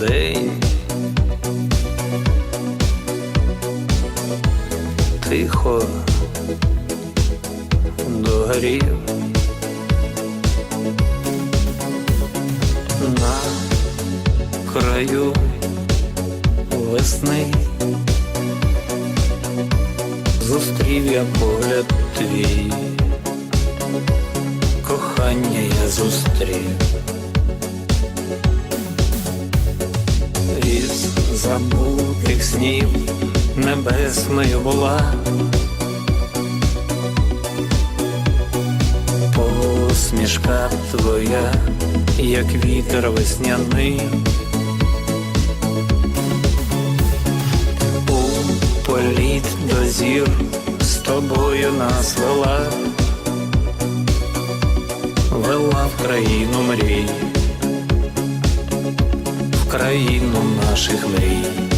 день. Тихо догорів на краю весни. Зустрів я погляд твій, кохання я зустрів. Забутих снів небесною була. Посмішка твоя, як вітер весняний. У політ до зір з тобою нас вела, вела в країну мрій, в країну наших мрій.